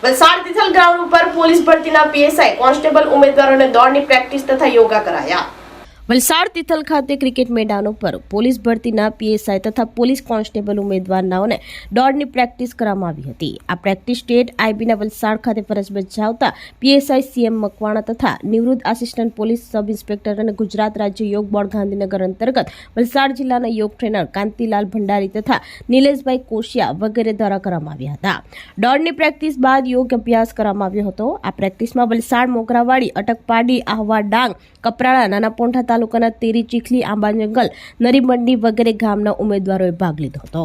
Valsad Tithal ground ઉપર police ભરતીના PSI constable ઉમેદવારોને દોડની પ્રેક્ટિસ તથા યોગા કરાયા. વલસાડ તિથલ ખાતે ક્રિકેટ મેદાનો પર પોલીસ ભરતીના પીએસઆઈ તથા પોલીસ કોન્સ્ટેબલ ઉમેદવારનાઓને દોડની પ્રેક્ટિસ કરવામાં આવી હતી. આ પ્રેક્ટિસ સ્ટેટ આઈબીના વલસાડ ખાતે ફરજ બજાવતા પીએસઆઈ સીએમ મકવાણા તથા નિવૃત્ત આસિસ્ટન્ટ પોલીસ સબ ઇન્સ્પેક્ટર અને ગુજરાત રાજ્ય યોગ બોર્ડ ગાંધીનગર અંતર્ગત વલસાડ જિલ્લાના યોગ ટ્રેનર કાંતિલાલ ભંડારી તથા નિલેશભાઈ કોશિયા વગેરે દ્વારા કરવામાં આવ્યા હતા. દોડની પ્રેક્ટિસ બાદ યોગ અભ્યાસ કરવામાં આવ્યો હતો. આ પ્રેક્ટિસમાં વલસાડ મોગરાવાડી, અટકપાડી, આહવા ડાંગ કપરાળા નાના પોંઠા તાલુકાના તેરી ચીખલી આંબા જંગલ નરીમંડી વગેરે ગામના ઉમેદવારોએ ભાગ લીધો હતો.